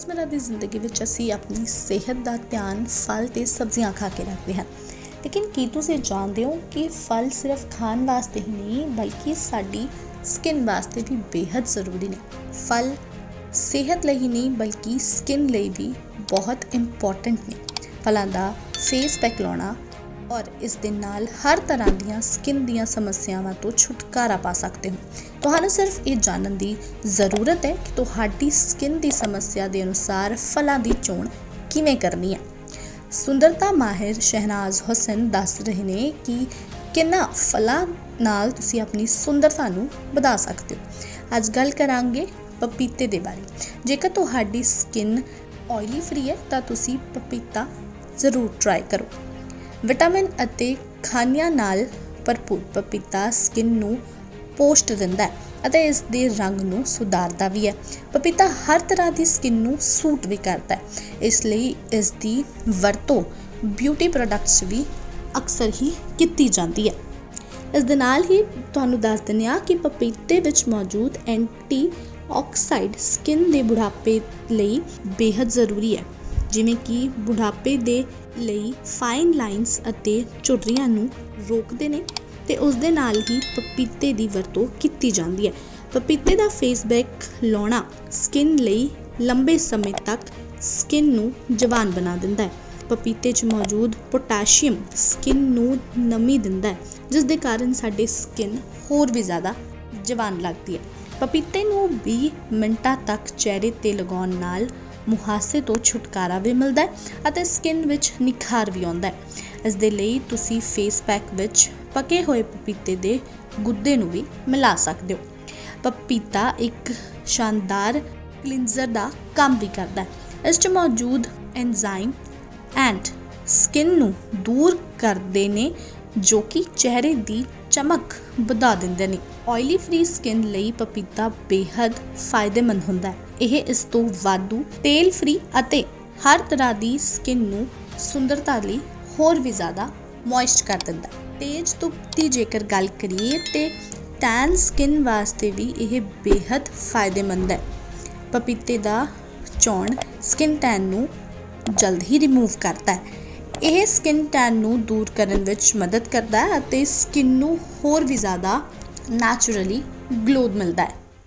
ਰੋਜ਼ਮਰਾ ਦੀ ਜ਼ਿੰਦਗੀ ਵਿੱਚ ਅਸੀਂ ਆਪਣੀ ਸਿਹਤ ਦਾ ਧਿਆਨ ਫਲ ਤੇ ਸਬਜ਼ੀਆਂ ਖਾ ਕੇ ਰੱਖਦੇ ਹਾਂ। ਲੇਕਿਨ ਕੀ ਤੁਸੀਂ ਜਾਣਦੇ ਹੋ ਕਿ ਫਲ ਸਿਰਫ ਖਾਣ ਵਾਸਤੇ ਹੀ ਨਹੀਂ, ਬਲਕਿ ਸਾਡੀ ਸਕਿਨ ਵਾਸਤੇ ਵੀ ਬੇहद ਜ਼ਰੂਰੀ ਨੇ। ਫਲ ਸਿਹਤ ਲਈ ਨਹੀਂ, ਬਲਕਿ ਸਕਿਨ ਲਈ ਵੀ ਬਹੁਤ ਇੰਪੋਰਟੈਂਟ ਨੇ। ਫਲਾਂ ਦਾ ਫੇਸ ਪੈਕ ਲਾਉਣਾ ਔਰ ਇਸ ਦੇ ਨਾਲ ਹਰ ਤਰ੍ਹਾਂ ਦੀਆਂ ਸਕਿਨ ਦੀਆਂ ਸਮੱਸਿਆਵਾਂ ਤੋਂ ਛੁਟਕਾਰਾ ਪਾ ਸਕਦੇ ਹੋ। ਤੁਹਾਨੂੰ ਸਿਰਫ ਇਹ ਜਾਣਨ ਦੀ ਜ਼ਰੂਰਤ ਹੈ ਕਿ ਤੁਹਾਡੀ ਸਕਿਨ ਦੀ ਸਮੱਸਿਆ ਦੇ ਅਨੁਸਾਰ ਫਲਾਂ ਦੀ ਚੋਣ ਕਿਵੇਂ ਕਰਨੀ ਹੈ। ਸੁੰਦਰਤਾ ਮਾਹਿਰ ਸ਼ਹਿਨਾਜ਼ ਹੁਸੈਨ ਦੱਸ ਰਹੇ ਨੇ ਕਿ ਕਿੰਨਾ ਫਲਾਂ ਨਾਲ ਤੁਸੀਂ ਆਪਣੀ ਸੁੰਦਰਤਾ ਨੂੰ ਵਧਾ ਸਕਦੇ ਹੋ। ਅੱਜ ਗੱਲ ਕਰਾਂਗੇ ਪਪੀਤੇ ਦੇ ਬਾਰੇ। ਜੇਕਰ ਤੁਹਾਡੀ ਸਕਿਨ ਆਇਲੀ ਫ੍ਰੀ ਹੈ ਤਾਂ ਤੁਸੀਂ ਪਪੀਤਾ ਜ਼ਰੂਰ ਟਰਾਈ ਕਰੋ। ਵਿਟਾਮਿਨ ਅਤੇ ਖਾਣਿਆਂ ਨਾਲ ਭਰਪੂਰ ਪਪੀਤਾ ਸਕਿਨ ਨੂੰ ਪੋਸ਼ਟ ਦਿੰਦਾ ਹੈ ਅਤੇ ਇਸ ਦੇ ਰੰਗ ਨੂੰ ਸੁਧਾਰਦਾ ਵੀ ਹੈ। ਪਪੀਤਾ ਹਰ ਤਰ੍ਹਾਂ ਦੀ ਸਕਿਨ ਨੂੰ ਸੂਟ ਵੀ ਕਰਦਾ ਹੈ। ਇਸ ਲਈ ਇਸ ਦੀ ਵਰਤੋਂ ਬਿਊਟੀ ਪ੍ਰੋਡਕਟਸ ਵੀ ਅਕਸਰ ਹੀ ਕੀਤੀ ਜਾਂਦੀ ਹੈ। ਇਸ ਦੇ ਨਾਲ ਹੀ ਤੁਹਾਨੂੰ ਦੱਸ ਦਿੰਦੇ ਹਾਂ ਕਿ ਪਪੀਤੇ ਵਿੱਚ ਮੌਜੂਦ ਐਂਟੀ ਆਕਸਾਈਡ ਸਕਿਨ ਦੇ ਬੁਢਾਪੇ ਲਈ ਬੇहद ਜ਼ਰੂਰੀ ਹੈ। ਜਿਵੇਂ ਕਿ ਬੁਢਾਪੇ ਦੇ ਲਈ ਫਾਈਨ ਲਾਈਨਸ ਅਤੇ ਝੁਰੜੀਆਂ ਨੂੰ ਰੋਕਦੇ ਨੇ ਤੇ ਉਸ ਦੇ ਨਾਲ ਹੀ ਪਪੀਤੇ ਦੀ ਵਰਤੋਂ ਕੀਤੀ ਜਾਂਦੀ ਹੈ। ਪਪੀਤੇ ਦਾ ਫੇਸ ਪੈਕ ਲਾਉਣਾ ਸਕਿਨ ਲਈ ਲੰਬੇ ਸਮੇਂ ਤੱਕ ਸਕਿਨ ਨੂੰ ਜਵਾਨ ਬਣਾ ਦਿੰਦਾ ਹੈ। ਪਪੀਤੇ 'ਚ ਮੌਜੂਦ ਪੋਟਾਸ਼ੀਅਮ ਸਕਿਨ ਨੂੰ ਨਮੀ ਦਿੰਦਾ ਹੈ ਜਿਸ ਦੇ ਕਾਰਨ ਸਾਡੀ ਸਕਿਨ ਹੋਰ ਵੀ ਜ਼ਿਆਦਾ ਜਵਾਨ ਲੱਗਦੀ ਹੈ। ਪਪੀਤੇ ਨੂੰ 20 ਮਿੰਟਾਂ ਤੱਕ ਚਿਹਰੇ ਤੇ ਲਗਾਉਣ ਨਾਲ ਮੁਹਾਸੇ ਤੋਂ ਛੁਟਕਾਰਾ ਵੀ ਮਿਲਦਾ ਹੈ ਅਤੇ ਸਕਿਨ ਵਿੱਚ ਨਿਖਾਰ ਵੀ ਆਉਂਦਾ ਹੈ। ਇਸ ਦੇ ਲਈ ਤੁਸੀਂ ਫੇਸ ਪੈਕ ਵਿੱਚ ਪਕੇ ਹੋਏ ਪਪੀਤੇ ਦੇ ਗੁੱਦੇ ਨੂੰ ਵੀ ਮਿਲਾ ਸਕਦੇ ਹੋ। ਪਪੀਤਾ ਇੱਕ ਸ਼ਾਨਦਾਰ ਕਲੀਨਜ਼ਰ ਦਾ ਕੰਮ ਵੀ ਕਰਦਾ ਹੈ। ਇਸ 'ਚ ਮੌਜੂਦ ਐਂਜ਼ਾਈਮ ਐਂਡ ਸਕਿਨ ਨੂੰ ਦੂਰ ਕਰਦੇ ਨੇ ਜੋ ਕਿ ਚਿਹਰੇ ਦੀ ਚਮਕ ਵਧਾ ਦਿੰਦੇ ਨੇ। ਆਇਲੀ ਫਰੀ ਸਕਿਨ ਲਈ ਪਪੀਤਾ ਬੇਹੱਦ ਫਾਇਦੇਮੰਦ ਹੁੰਦਾ ਹੈ। ਇਹ ਇਸ ਤੋਂ ਵਾਧੂ, ਤੇਲ ਫ੍ਰੀ ਅਤੇ ਹਰ ਤਰ੍ਹਾਂ ਦੀ ਸਕਿਨ ਨੂੰ ਸੁੰਦਰਤਾ ਲਈ ਹੋਰ ਵੀ ਜ਼ਿਆਦਾ ਮੋਇਸਟ ਕਰ ਦਿੰਦਾ ਤੇਜ ਧੁੱਪ ਦੀ ਜੇਕਰ ਗੱਲ ਕਰੀਏ ਤੇ ਟੈਨ ਸਕਿਨ ਵਾਸਤੇ ਵੀ ਇਹ ਬੇਹੱਦ ਫਾਇਦੇਮੰਦ ਹੈ। ਪਪੀਤੇ ਦਾ ਚੌਣ ਸਕਿਨ ਟੈਨ ਨੂੰ ਜਲਦ ਹੀ ਰਿਮੂਵ ਕਰਦਾ ਹੈ। ਇਹ ਸਕਿਨ ਟੈਨ ਨੂੰ ਦੂਰ ਕਰਨ ਵਿੱਚ ਮਦਦ ਕਰਦਾ ਹੈ ਅਤੇ ਸਕਿਨ ਨੂੰ ਹੋਰ ਵੀ ਜ਼ਿਆਦਾ ਨੈਚੁਰਲੀ ਗਲੋ ਮਿਲਦਾ ਹੈ।